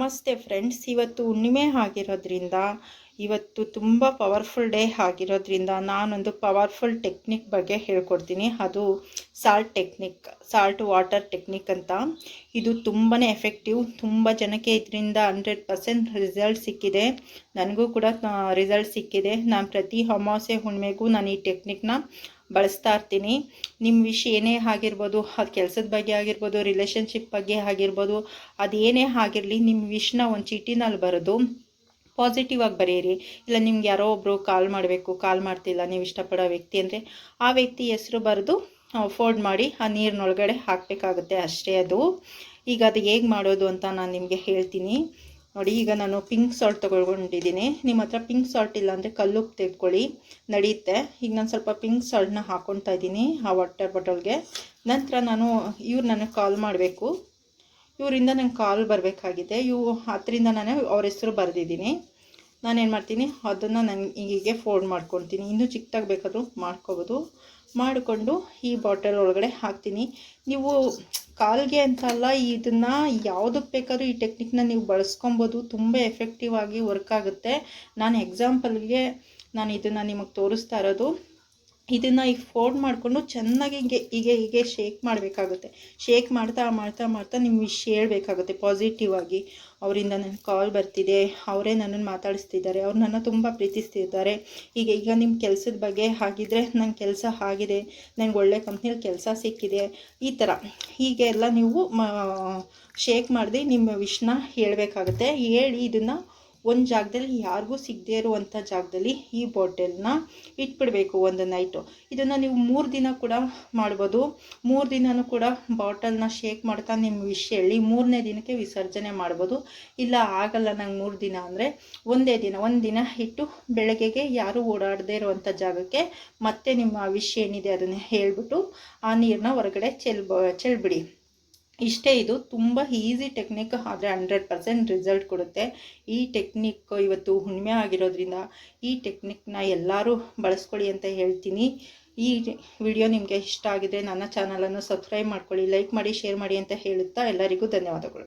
ನಮಸ್ತೆ ಫ್ರೆಂಡ್ಸ್. ಇವತ್ತು ಹುಣ್ಣಿಮೆ ಆಗಿರೋದ್ರಿಂದ, ಇವತ್ತು ತುಂಬ ಪವರ್ಫುಲ್ ಡೇ ಆಗಿರೋದ್ರಿಂದ ನಾನೊಂದು ಪವರ್ಫುಲ್ ಟೆಕ್ನಿಕ್ ಬಗ್ಗೆ ಹೇಳ್ಕೊಡ್ತೀನಿ. ಅದು salt technique, salt water technique ಅಂತ. ಇದು ತುಂಬಾ ಎಫೆಕ್ಟಿವ್, ತುಂಬ ಜನಕ್ಕೆ ಇದರಿಂದ ಹಂಡ್ರೆಡ್ ಪರ್ಸೆಂಟ್ ರಿಸಲ್ಟ್ ಸಿಕ್ಕಿದೆ. ನನಗೂ ಕೂಡ ರಿಸಲ್ಟ್ ಸಿಕ್ಕಿದೆ. ನಾನು ಪ್ರತಿ ಅಮಾವಾಸ್ಯೆ ಹುಣ್ಣಿಮೆಗೂ ನಾನು ಈ ಟೆಕ್ನಿಕ್ನ ಬಳಸ್ತಾ ಇರ್ತೀನಿ. ನಿಮ್ಮ ವಿಷಯ ಏನೇ ಆಗಿರ್ಬೋದು, ಅದು ಕೆಲಸದ ಬಗ್ಗೆ ಆಗಿರ್ಬೋದು ರಿಲೇಷನ್ಶಿಪ್ ಬಗ್ಗೆ ಆಗಿರ್ಬೋದು ಅದೇನೇ ಆಗಿರಲಿ ನಿಮ್ಮ ವಿಷ್ನ ಒಂದು ಚೀಟಿನಲ್ಲಿ ಬರೋದು ಪಾಸಿಟಿವ್ ಆಗಿ ಬರೆಯಿರಿ. ಇಲ್ಲ ನಿಮ್ಗೆ ಯಾರೋ ಒಬ್ಬರು ಕಾಲ್ ಮಾಡಬೇಕು ಕಾಲ್ ಮಾಡ್ತಿಲ್ಲ, ನೀವು ಇಷ್ಟಪಡೋ ವ್ಯಕ್ತಿ ಅಂದರೆ ಆ ವ್ಯಕ್ತಿ ಹೆಸರು ಬರೆದು ಫೋಲ್ಡ್ ಮಾಡಿ ಆ ನೀರಿನೊಳಗಡೆ ಹಾಕಬೇಕಾಗುತ್ತೆ ಅಷ್ಟೇ ಅದು. ಈಗ ಅದು ಹೇಗೆ ಮಾಡೋದು ಅಂತ ನಾನು ನಿಮಗೆ ಹೇಳ್ತೀನಿ. ನೋಡಿ, ಈಗ ನಾನು ಪಿಂಕ್ ಸಾಲ್ಟ್ ತೊಗೊಳ್ಕೊಂಡಿದ್ದೀನಿ. ನಿಮ್ಮ ಹತ್ರ ಪಿಂಕ್ ಸಾಲ್ಟ್ ಇಲ್ಲ ಅಂದರೆ ಕಲ್ಲುಪ್ಪು ತೆಗೆದುಕೊಳ್ಳಿ. ನಡೆಯುತ್ತೆ ಈಗ ನಾನು ಸ್ವಲ್ಪ ಪಿಂಕ್ ಸಾಲ್ಟ್ನ ಹಾಕ್ಕೊತಾ ಇದ್ದೀನಿ ಆ ವಾಟರ್ ಬಾಟಲ್ಗೆ ನಂತರ ನಾನು ಇವ್ರು ನನಗೆ ಕಾಲ್ ಮಾಡಬೇಕು. ಇವರಿಂದ ನಂಗೆ ಕಾಲ್ ಬರಬೇಕಾಗಿದೆ. ಇವು ಹತ್ತರಿಂದ ನಾನು ಅವ್ರ ಹೆಸರು ಬರೆದಿದ್ದೀನಿ. ನಾನೇನು ಮಾಡ್ತೀನಿ? ಅದನ್ನು ನಾನು ಹೀಗೆ ಫೋಲ್ಡ್ ಮಾಡ್ಕೊಳ್ತೀನಿ. ಇನ್ನೂ ಚಿಕ್ಕದಾಗಿ ಬೇಕಾದರೂ ಮಾಡ್ಕೋಬೋದು. ಮಾಡಿಕೊಂಡು ಈ ಬಾಟಲ್ ಒಳಗಡೆ ಹಾಕ್ತೀನಿ. ನೀವು ಕಾಲ್ಗೆ ಅಂತ ಅಲ್ಲ ಇದನ್ನು ಯಾವುದಕ್ಕೆ ಬೇಕಾದ್ರೂ ಈ ಟೆಕ್ನಿಕ್ನ ನೀವು ಬಳಸ್ಕೊಬೋದು. ತುಂಬ ಎಫೆಕ್ಟಿವ್ ಆಗಿ ವರ್ಕ್ ಆಗುತ್ತೆ. ನಾನು ಎಕ್ಸಾಂಪಲ್ಗೆ ನಾನು ಇದನ್ನು ನಿಮಗೆ ತೋರಿಸ್ತಾ ಇರೋದು. ಇದನ್ನು ಈಗ ಫೋಲ್ಡ್ ಮಾಡಿಕೊಂಡು ಚೆನ್ನಾಗಿ ಹಿಂಗೆ, ಹೀಗೆ ಹೀಗೆ ಶೇಕ್ ಮಾಡಬೇಕಾಗುತ್ತೆ. ಶೇಕ್ ಮಾಡ್ತಾ ಮಾಡ್ತಾ ಮಾಡ್ತಾ ನಿಮ್ಮ ವಿಷಯ ಹೇಳಬೇಕಾಗುತ್ತೆ ಪಾಸಿಟಿವ್ ಆಗಿ. ಅವರಿಂದ ನನಗೆ ಕಾಲ್ ಬರ್ತಿದೆ, ಅವರೇ ನನ್ನನ್ನು ಮಾತಾಡಿಸ್ತಿದ್ದಾರೆ, ಅವ್ರು ನನ್ನ ತುಂಬ ಪ್ರೀತಿಸ್ತಿದ್ದಾರೆ. ಈಗ ಈಗ ನಿಮ್ಮ ಕೆಲಸದ ಬಗ್ಗೆ ಹಾಗಿದ್ರೆ ನನ್ನ ಕೆಲಸ ಆಗಿದೆ ನನಗೆ ಒಳ್ಳೆ ಕಂಪ್ನಿಯಲ್ಲಿ ಕೆಲಸ ಸಿಕ್ಕಿದೆ, ಈ ಥರ ಹೀಗೆ ಎಲ್ಲ ನೀವು ಶೇಕ್ ಮಾಡಿದೆ ನಿಮ್ಮ ವಿಷನ ಹೇಳಬೇಕಾಗುತ್ತೆ. ಹೇಳಿ, ಇದನ್ನು ಒಂದು ಜಾಗದಲ್ಲಿ ಯಾರಿಗೂ ಸಿಗದೇ ಇರುವಂಥ ಜಾಗದಲ್ಲಿ ಈ ಬಾಟಲ್ನ ಇಟ್ಬಿಡಬೇಕು ಒಂದು ನೈಟು ಇದನ್ನು ನೀವು ಮೂರು ದಿನ ಕೂಡ ಮಾಡ್ಬೋದು. ಮೂರು ದಿನವೂ ಕೂಡ ಬಾಟಲ್ನ ಶೇಕ್ ಮಾಡ್ತಾ ನಿಮ್ಮ ವಿಷ್ ಹೇಳಿ ಮೂರನೇ ದಿನಕ್ಕೆ ವಿಸರ್ಜನೆ ಮಾಡ್ಬೋದು. ಇಲ್ಲ ಆಗಲ್ಲ ನಂಗೆ ಮೂರು ದಿನ ಅಂದರೆ ಒಂದೇ ದಿನ, ಒಂದು ದಿನ ಇಟ್ಟು ಬೆಳಗ್ಗೆಗೆ ಯಾರು ಓಡಾಡದೇ ಇರುವಂಥ ಜಾಗಕ್ಕೆ ಮತ್ತೆ ನಿಮ್ಮ ವಿಷ್ ಏನಿದೆ ಅದನ್ನು ಹೇಳಿಬಿಟ್ಟು ಆ ನೀರನ್ನ ಹೊರಗಡೆ ಚೆಲ್ ಚೆಲ್ಬಿಡಿ ಇಷ್ಟೇ ಇದು. ತುಂಬ ಈಸಿ ಟೆಕ್ನಿಕ್ ಆದರೆ ಹಂಡ್ರೆಡ್ ಪರ್ಸೆಂಟ್ ರಿಸಲ್ಟ್ ಕೊಡುತ್ತೆ. ಈ ಟೆಕ್ನಿಕ್ ಇವತ್ತು ಹುಣ್ಣಿಮೆ ಆಗಿರೋದ್ರಿಂದ ಈ ಟೆಕ್ನಿಕ್ನ ಎಲ್ಲರೂ ಬಳಸ್ಕೊಳ್ಳಿ ಅಂತ ಹೇಳ್ತೀನಿ. ಈ ವಿಡಿಯೋ ನಿಮಗೆ ಇಷ್ಟ ಆಗಿದೆ ನನ್ನ ಚಾನಲನ್ನು ಸಬ್ಸ್ಕ್ರೈಬ್ ಮಾಡ್ಕೊಳ್ಳಿ ಲೈಕ್ ಮಾಡಿ ಶೇರ್ ಮಾಡಿ ಅಂತ ಹೇಳುತ್ತಾ ಎಲ್ಲರಿಗೂ ಧನ್ಯವಾದಗಳು.